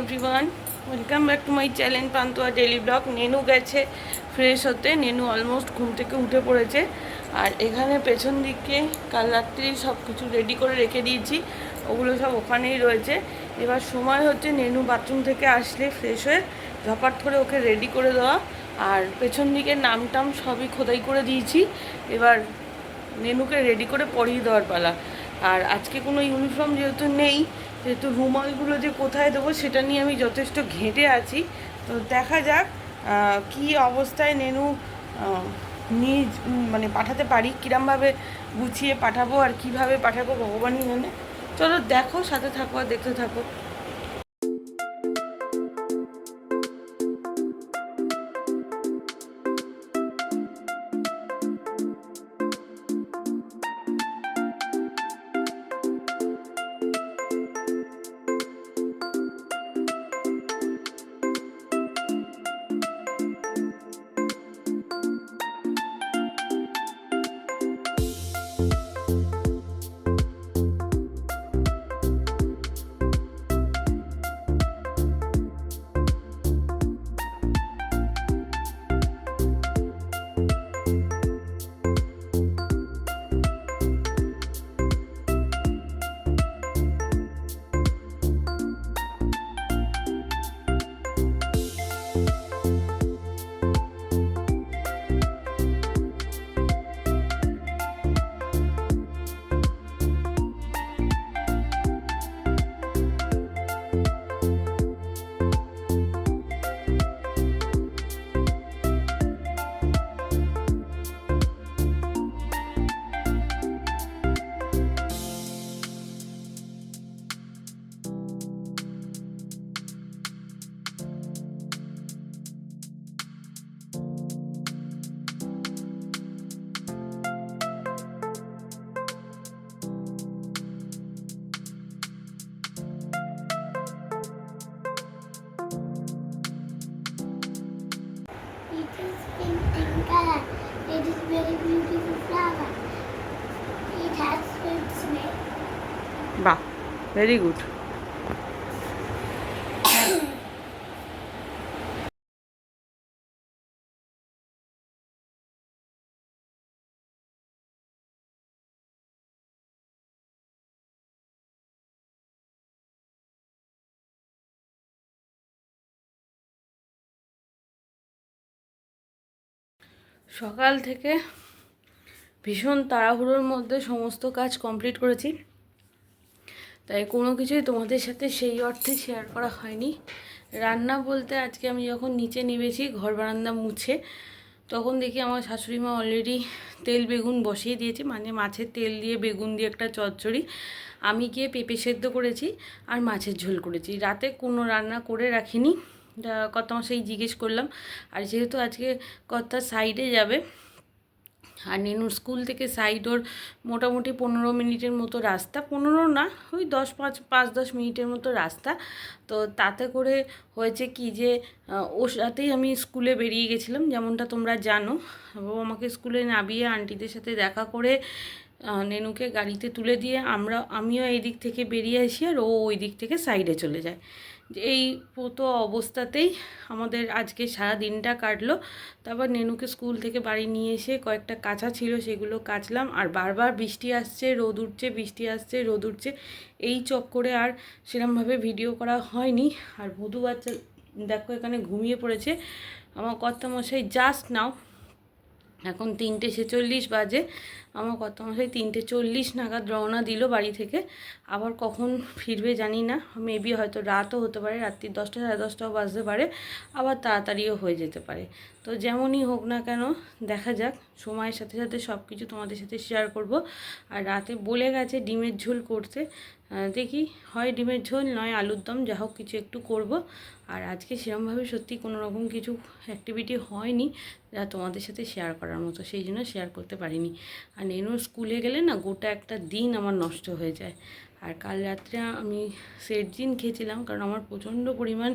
Everyone welcome back to my channel Pantua daily vlog nano গেছে fresh হতে। নেনু almost ঘুম থেকে উঠে পড়েছে। আর এখানে পেছন দিকে কাল রাত্রি সব কিছু রেডি করে রেখে দিয়েছি। ওগুলো সব ওখানেই রয়েছে। এবার সময় হচ্ছে নেনু বাথরুম থেকে আসলে ফ্রেশ হয়ে ঝপাট করে ওকে রেডি করে দেওয়া। আর পেছন দিকে নাম টাম সবই খোদাই করে দিয়েছি। এবার নেনুকে রেডি করে পরিয়ে দেওয়ার পালা। আর আজকে কোনো ইউনিফর্ম যেহেতু নেই যেহেতু রুমালগুলো যে কোথায় দেবো সেটা নিয়ে আমি যথেষ্ট ঘেঁটে আছি। তো দেখা যাক কি অবস্থায় নেনু নিয়ে মানে পাঠাতে পারি, কীরমভাবে গুছিয়ে পাঠাবো আর কীভাবে পাঠাবো ভগবানই জানে। চলো দেখো, সাথে থাকো আর দেখতে থাকো। বাহ ভেরি গুড সকাল থেকে ভীষণ তাড়াহুড়োর মধ্যে সমস্ত কাজ কমপ্লিট করেছি। তাই কোনো কিছুই তোমাদের সাথে সেই অর্থে শেয়ার করা হয়নি। রান্না বলতে আজকে আমি যখন নিচে নেমেছি, ঘর বারান্দা মুছে, তখন দেখি আমার শাশুড়ি মা অলরেডি তেল বেগুন বসিয়ে দিয়েছে মানে মাছের তেল দিয়ে বেগুন দিয়ে একটা চচ্চড়ি। আমি গিয়ে পেঁপে সেদ্ধ করেছি আর মাছের ঝোল করেছি। রাতে কোনো রান্না করে রাখিনি। কত সেই জিজ্ঞেস করলাম, আর যেহেতু আজকে কর্তা সাইডে যাবে আর নেনুর স্কুল থেকে সাইড ওর মোটামুটি পনেরো মিনিটের মতো রাস্তা, পনেরো না, ওই দশ পাঁচ পাঁচ দশ মিনিটের মতো রাস্তা। তো তাতে করে হয়েছে কি যে ওর সাথেই আমি স্কুলে বেরিয়ে গেছিলাম, যেমনটা তোমরা জানো। ও আমাকে স্কুলে নামিয়ে আন্টিদের সাথে দেখা করে নেনুকে গাড়িতে তুলে দিয়ে আমরা, আমিও এই দিক থেকে বেরিয়ে আসি আর ও ওই দিক থেকে সাইডে চলে যায়। এই মতো অবস্থাতেই আমাদের আজকে সারা দিনটা কাটলো। তারপর নেনুকে স্কুল থেকে বাড়ি নিয়ে এসে কয়েকটা কাঁচা ছিল, সেগুলো কাচলাম। আর বারবার বৃষ্টি আসছে, রোদ উঠছে, বৃষ্টি আসছে, রোদ উঠছে। এই চক্করে আর সেরমভাবে ভিডিও করা হয়নি। আর বধু বাচ্চা দেখো এখানে ঘুমিয়ে পড়েছে। আমার কর্তামশাই, জাস্ট নাও। এখন তিনটে ছেচল্লিশ বাজে। আমার কত মশাই তিনটে চল্লিশ নাগাদ রওনা দিল বাড়ি থেকে। আবার কখন ফিরবে জানি না। মেবি হয়তো রাতও হতে পারে, রাত্রি দশটা, সাড়ে দশটাও বাজতে পারে। আবার তাড়াতাড়িও হয়ে যেতে পারে। তো যেমনই হোক না কেন, দেখা যাক। সময়ের সাথে সাথে সব কিছু তোমাদের সাথে শেয়ার করব। আর রাতে বলে গেছে ডিমের ঝোল করতে। দেখি, হয় ডিমের ঝোল নয় আলুর দম, যা হোক কিছু একটু করব। আর আজকে সেরমভাবে সত্যি কোনো রকম কিছু অ্যাক্টিভিটি হয়নি যা তোমাদের সাথে শেয়ার করার মতো, সেই জন্য শেয়ার করতে পারিনি। আর নেনুর স্কুলে গেলে না গোটা একটা দিন আমার নষ্ট হয়ে যায়। আর কাল রাত্রে আমি সেট জিন খেয়েছিলাম, কারণ আমার প্রচণ্ড পরিমাণ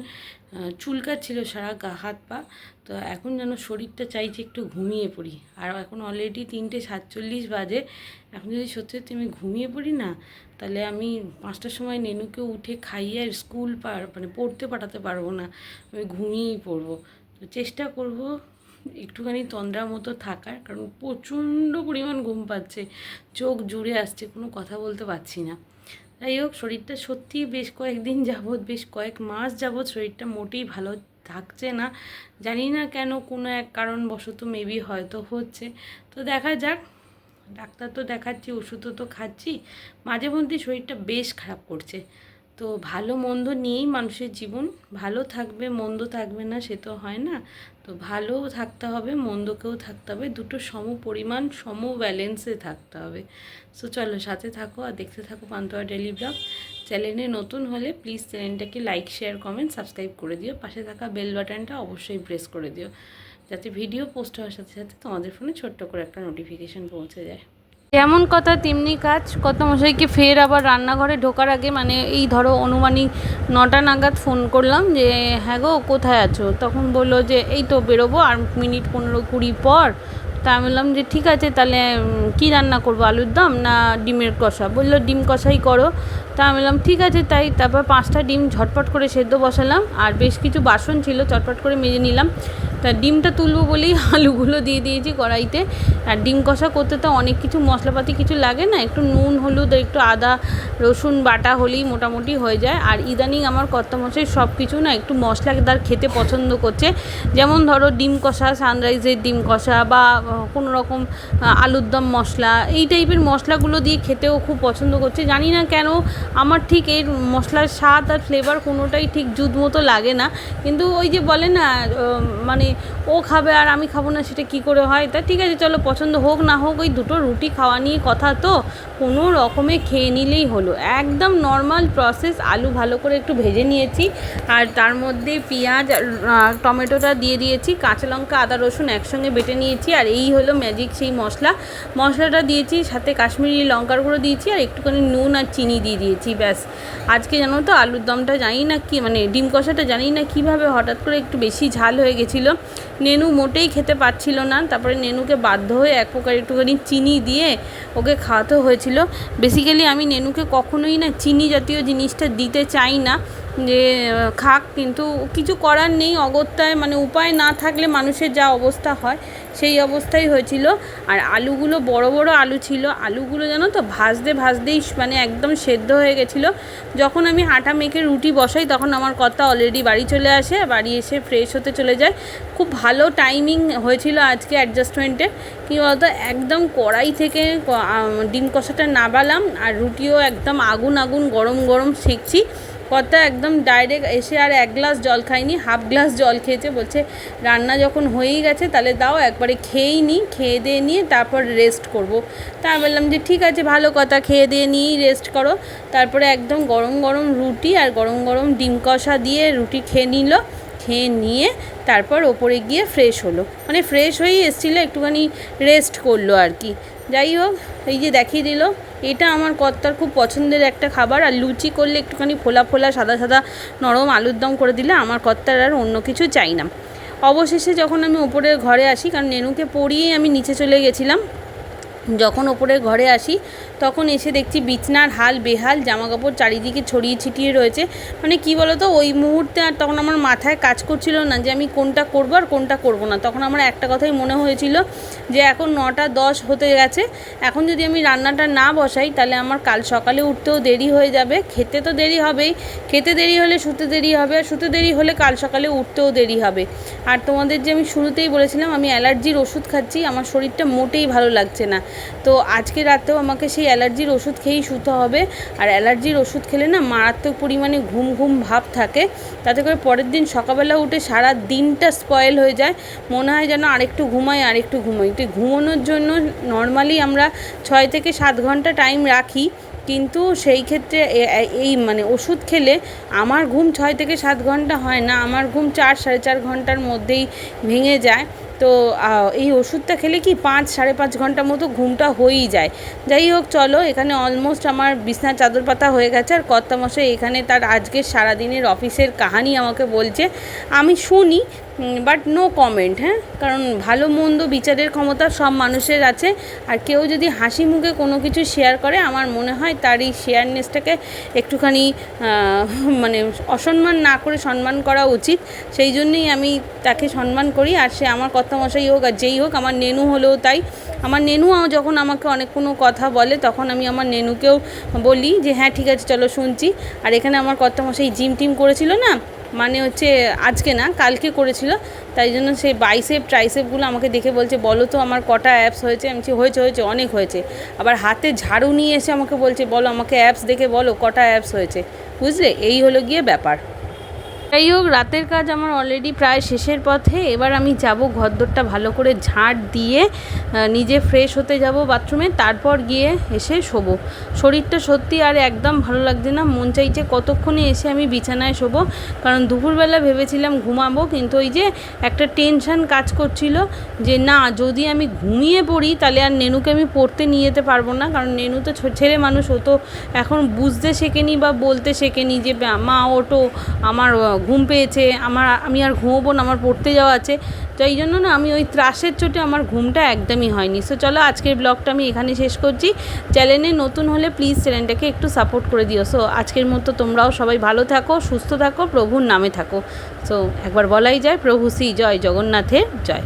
চুলকাচ্ছিল সারা গা, হাত পা। তো এখন যেন শরীরটা চাইছে একটু ঘুমিয়ে পড়ি। আর এখন অলরেডি তিনটে সাতচল্লিশ বাজে। এখন যদি সত্যি সত্যি আমি ঘুমিয়ে পড়ি না, তাহলে আমি পাঁচটার সময় নেনুকে উঠে খাইয়ে আর স্কুল পার মানে পড়তে পাঠাতে পারব না। আমি ঘুমিয়েই পড়ব। তো চেষ্টা করব একটুখানি তন্দ্রার মতো থাকার, কারণ প্রচণ্ড পরিমাণ ঘুম পাচ্ছে। চোখ জুড়ে আসছে, কোনো কথা বলতে পারছি না। যাই হোক, শরীরটা সত্যিই বেশ কয়েকদিন যাবৎ, বেশ কয়েক মাস যাবৎ শরীরটা মোটেই ভালো থাকছে না। জানি না কেন কোনো এক কারণবশত মেবি হয়তো হচ্ছে। তো দেখা যাক, ডাক্তার তো দেখাচ্ছি, ওষুধও তো খাচ্ছি। মাঝে মধ্যে শরীরটা বেশ খারাপ করছে। তো ভালো মন্দ নিয়েই মানুষের জীবন, ভালো থাকবে, মন্দ থাকবে না, সে তো হয় না। তো ভালো থাকতে হবে, মন্দকেও থাকতে হবে, দুটো সম পরিমাণ, সম ব্যালেন্সে থাকতে হবে। সো চলো সাথে থাকো আর দেখতে থাকো পান্তোয়া ডেলি ব্লগ চ্যানেলে নতুন হলে প্লিজ চ্যানেলটাকে লাইক শেয়ার কমেন্ট সাবস্ক্রাইব করে দিও। পাশে থাকা বেল বাটনটা অবশ্যই প্রেস করে দিও। যাতে ভিডিও পোস্ট হওয়ার সাথে সাথে তোমাদের ফোনে ছোট্ট করে একটা নোটিফিকেশান পৌঁছে যায়। যেমন কথা তেমনি কাজ। কত মশাইকে ফের আবার রান্নাঘরে ঢোকার আগে মানে এই ধরো অনুমানিক নটা নাগাদ ফোন করলাম যে হ্যাঁ গো, কোথায় আছো? তখন বলল যে, এই তো বেরোবো আর মিনিট পনেরো কুড়ি পর। তা আমি বললাম যে, ঠিক আছে, তাহলে কি রান্না করব, আলুর দম না ডিমের কষা? বলল, ডিম কষাই করো। তা আমি বললাম, ঠিক আছে, তাই। তারপর পাঁচটা ডিম ঝটপট করে সেদ্ধ বসালাম, আর বেশ কিছু বাসন ছিল, চটপট করে মেজে নিলাম। তা ডিমটা তুলবো বলেই আলুগুলো দিয়ে দিয়েছি কড়াইতে। আর ডিম কষা করতে তো অনেক কিছু মশলাপাতি কিছু লাগে না, একটু নুন, হলুদ, একটু আদা, রসুন, বাটা হলেই মোটামুটি হয়ে যায়। আর ইদানিং আমার কর্তামশাই সব কিছু না একটু মশলাদার খেতে পছন্দ করছে। যেমন ধরো ডিম কষা, সানরাইজের ডিম কষা বা কোনো রকম, আলুর দম মশলা, এই টাইপের মশলাগুলো দিয়ে খেতেও খুব পছন্দ করছে। জানি না কেন আমার ঠিক এর মশলার স্বাদ আর ফ্লেভার কোনোটাই ঠিক জুদ মতো লাগে না। কিন্তু ওই যে বলে না মানে ও খাবে আর আমি খাব না, সেটা কি করে হয়? তা ঠিক আছে, চলো পছন্দ হোক না হোক, ওই দুটো রুটি খাওয়া নিয়ে কথা তো। কোনো রকমে খেয়ে নিলেই হলো। একদম নর্মাল প্রসেস আলু ভালো করে একটু ভেজে নিয়েছি, আর তার মধ্যে পেঁয়াজ টমেটোটা দিয়ে দিয়েছি, কাঁচা লঙ্কা, আদা রসুন একসঙ্গে বেটে নিয়েছি, আর এই হলো ম্যাজিক সেই মশলা। মশলাটা দিয়েছি, সাথে কাশ্মীরি লঙ্কার গুঁড়ো দিয়েছি, আর একটুখানি নুন আর চিনি দিয়ে দিয়েছি, ব্যাস। আজকে জানো তো আলুর দমটা জানি না কি মানে ডিম কষাটা জানি না কীভাবে হঠাৎ করে একটু বেশি ঝাল হয়ে গেছিল। নেনু মোটেই খেতে পাচ্ছিল না, তারপরে নেনুকে বাধ্য হয়ে এক প্রকার একটুখানি চিনি দিয়ে ওকে খাওয়াতে হয়েছিল। বেসিক্যালি আমি নেনুকে কখনোই না চিনি জাতীয় জিনিসটা দিতে চাই না। যে খাক, কিন্তু কিছু করার নেই অগত্যায় মানে উপায় না থাকলে মানুষের যা অবস্থা হয়, সেই অবস্থাই হয়েছিল। আর আলুগুলো, বড় বড় আলু ছিল, আলুগুলো জানো তো, ভাজতে ভাজতেই মানে একদম সেদ্ধ হয়ে গেছিল। যখন আমি আটা মেখে রুটি বসাই, তখন আমার কর্তা অলরেডি বাড়ি চলে আসে, বাড়ি এসে ফ্রেশ হতে চলে যায়। খুব ভালো টাইমিং হয়েছিল আজকে অ্যাডজাস্টমেন্টে কী বলতো, একদম কড়াই থেকে ডিম কষাটা নাবালাম, আর রুটিও একদম আগুন আগুন, গরম গরম সেঁকছি। কর্তা একদম ডাইরেক্ট এসে আর এক গ্লাস জল খাইনি হাফ গ্লাস জল খেয়েছে, বলছে রান্না যখন হয়েই গেছে তাহলে দাও, একবারে খেয়েই নিই খেয়ে দিয়ে নিয়ে তারপর রেস্ট করব। তা আমি বললাম যে ঠিক আছে, ভালো কথা, খেয়ে দিয়ে নিয়েই রেস্ট করো। তারপরে একদম গরম গরম রুটি আর গরম গরম ডিম কষা দিয়ে রুটি খেয়ে নিল, খেয়ে নিয়ে তারপর ওপরে গিয়ে ফ্রেশ হলো। মানে ফ্রেশ হয়েই এসেছিল, একটুখানি রেস্ট করল আর কি। যাই হোক, এই যে দেখিয়ে দিল। এটা আমার কর্তার খুব পছন্দের একটা খাবার, আর লুচি করলে একটুখানি ফোলা ফোলা, সাদা সাদা, নরম আলুর দম করে দিলে আমার কর্তার আর অন্য কিছু চাই না। অবশেষে যখন আমি ওপরের ঘরে আসি, কারণ নেনুকে পড়িয়েই আমি নিচে চলে গেছিলাম যখন ওপরের ঘরে আসি, তখন এসে দেখছি বিছনার হাল বেহাল জামা কাপড় চারিদিকে ছড়িয়ে ছিটিয়ে রয়েছে। মানে কি বলতো, ওই মুহূর্তে আর তখন আমার মাথায় কাজ করছিল না যে আমি কোনটা করব আর কোনটা করব না। তখন আমার একটা কথাই মনে হয়েছিল যে এখন নটা দশ হতে গেছে, এখন যদি আমি রান্নাটা না বসাই তাহলে আমার কাল সকালে উঠতেও দেরি হয়ে যাবে। খেতে তো দেরি হবেই, খেতে দেরি হলে শুতে দেরি হবে আর শুতে দেরি হলে কাল সকালে উঠতেও দেরি হবে। আর তোমাদের যে আমি শুরুতেই বলেছিলাম, আমি অ্যালার্জির ওষুধ খাচ্ছি, আমার শরীরটা মোটেই ভালো লাগছে না। তো আজকে রাতেও আমাকে সেই অ্যালার্জির ওষুধ খেয়েই শুতে হবে। আর অ্যালার্জির ওষুধ খেলে না মারাত্মক পরিমাণে ঘুম ঘুম ভাব থাকে। তাতে করে পরের দিন সকালবেলা উঠে সারা দিনটা স্পয়েল হয়ে যায়। মনে হয় যেন আরেকটু ঘুমাই আরেকটু ঘুমাই। তো ঘুমানোর জন্য নর্মালি আমরা ছয় থেকে সাত ঘণ্টা টাইম রাখি। কিন্তু সেই ক্ষেত্রে এই মানে ওষুধ খেলে আমার ঘুম ছয় থেকে সাত ঘণ্টা হয় না। আমার ঘুম চার, সাড়ে চার ঘণ্টার মধ্যেই ভেঙে যায়। তো এই ওষুধটা খেলে কি পাঁচ, সাড়ে পাঁচ ঘণ্টা মতো ঘুমটা হয়েই যায়। যাই হোক, চলো, এখানে অলমোস্ট আমার বিছনার চাদর পাতা হয়ে গেছে। আর কর্তামশাই এখানে তার আজকের সারাদিনের অফিসের কাহানি আমাকে বলছে। আমি শুনি বাট নো কমেন্ট হ্যাঁ? কারণ ভালো মন্দ বিচারের ক্ষমতা সব মানুষের আছে। আর কেউ যদি হাসি মুখে কোনো কিছু শেয়ার করে, আমার মনে হয় তার এই শেয়ারনেসটাকে একটুখানি মানে অসম্মান না করে সম্মান করা উচিত। সেই জন্যই আমি তাকে সম্মান করি। আর সে আমার কথা মশাই হোক আর যেই হোক, আমার নেনু হলেও তাই। আমার নেনু যখন আমাকে অনেক কোনো কথা বলে, তখন আমি আমার নেনুকেও বলি যে হ্যাঁ ঠিক আছে, চলো শুনছি। আর এখানে আমার কথা মশাই জিম টিম করেছিল না? মানে হচ্ছে আজকে না, কালকে করেছিল। তাই জন্য সেই বাইসেপ ট্রাইসেপগুলো আমাকে দেখে বলছে, বলো তো আমার কটা অ্যাপস হয়েছে? আমি হয়েছে হয়েছে, অনেক হয়েছে। আবার হাতে ঝাড়ু নিয়ে এসে আমাকে বলছে, বলো আমাকে অ্যাপস দেখে বলো কটা অ্যাপস হয়েছে। বুঝলে? এই হলো গিয়ে ব্যাপার। যাই হোক, রাতের কাজ আমার অলরেডি প্রায় শেষের পথে। এবার আমি যাব ঘরদোরটা ভালো করে ঝাঁট দিয়ে নিজে ফ্রেশ হতে যাব বাথরুমে তারপর গিয়ে এসে শোবো। শরীরটা সত্যি আর একদম ভালো লাগছে না, মন চাইছে কতক্ষণে এসে আমি বিছানায় শোবো। কারণ দুপুরবেলা ভেবেছিলাম ঘুমাবো, কিন্তু ওই যে একটা টেনশন কাজ করছিল যে না, যদি আমি ঘুমিয়ে পড়ি, তাহলে আর নেনুকে আমি পড়তে নিয়ে যেতে পারব না। কারণ নেনু তো ছেলে মানুষ, ও তো এখন বুঝতে শেখেনি বা বলতে শেখেনি যে, মা ওটো আমার ঘুম পেয়েছে, আমার, আমি আর ঘুমোবো না, আমার পড়তে যাওয়া আছে। তো এই জন্য না আমি ওই ত্রাসের চোটে আমার ঘুমটা একদমই হয়নি। সো চলো আজকের ব্লগটা আমি এখানে শেষ করছি। চ্যানেলে নতুন হলে প্লিজ চ্যানেলটাকে একটু সাপোর্ট করে দিও। সো আজকের মতো তোমরাও সবাই ভালো থাকো, সুস্থ থাকো, প্রভুর নামে থাকো। সো একবার বলাই যায়, প্রভু শ্রী জয় জগন্নাথের জয়।